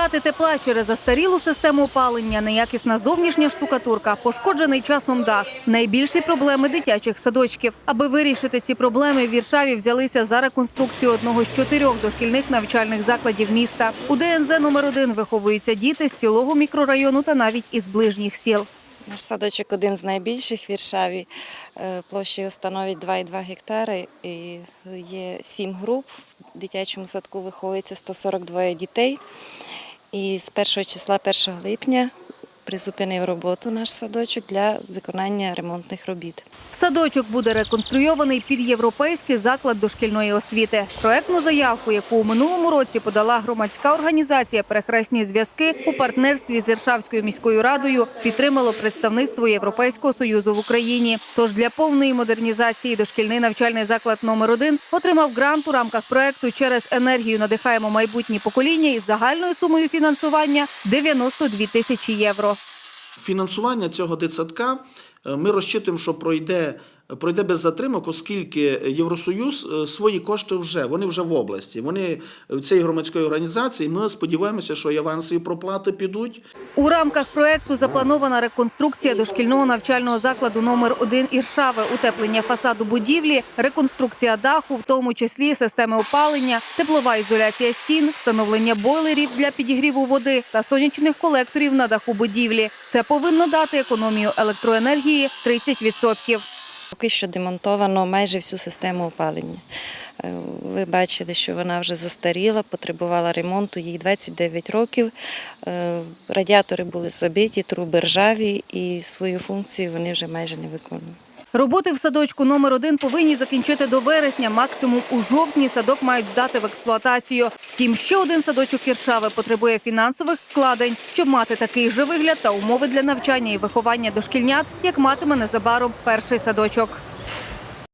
Втрати тепла через застарілу систему опалення, неякісна зовнішня штукатурка, пошкоджений часом дах – найбільші проблеми дитячих садочків. Аби вирішити ці проблеми, в Віршаві взялися за реконструкцію одного з чотирьох дошкільних навчальних закладів міста. У ДНЗ номер 1 виховуються діти з цілого мікрорайону та навіть із ближніх сіл. Наш садочок один з найбільших в Віршаві. Е, Площею становить 2,2 гектари і є сім груп. В дитячому садку виховується 142 дітей. І з 1 числа 1 липня призупинив роботу наш садочок для виконання ремонтних робіт. Садочок буде реконструйований під європейський заклад дошкільної освіти. Проектну заявку, яку у минулому році подала громадська організація Перехресні зв'язки у партнерстві з Іршавською міською радою, підтримало представництво Європейського союзу в Україні. Тож для повної модернізації дошкільний навчальний заклад номер 1 отримав грант у рамках проекту через енергію надихаємо майбутні покоління із загальною сумою фінансування 92 тисячі євро. Фінансування цього дитсадка е, ми розчитуємо, що пройде. Пройде без затримок, оскільки Євросоюз е, свої кошти вже вони вже в області. Вони в цієї громадської організації. Ми сподіваємося, що і проплати підуть. У рамках проекту запланована реконструкція дошкільного навчального закладу номер 1 Іршави, утеплення фасаду будівлі, реконструкція даху, в тому числі системи опалення, теплова ізоляція стін, встановлення бойлерів для підігріву води та сонячних колекторів на даху будівлі. Це повинно дати економію електроенергії 30%. Поки що демонтовано майже всю систему опалення. Е, Ви бачили, що вона вже застаріла, потребувала ремонту, їй 29 років. Е, Радіатори були забиті, труби ржаві і свою функцію вони вже майже не виконують. Роботи в садочку номер 1 повинні закінчити до вересня. Максимум у жовтні садок мають здати в експлуатацію. Втім, ще один садочок Кіршави потребує фінансових вкладень, щоб мати такий же вигляд та умови для навчання і виховання дошкільнят, як матиме незабаром перший садочок.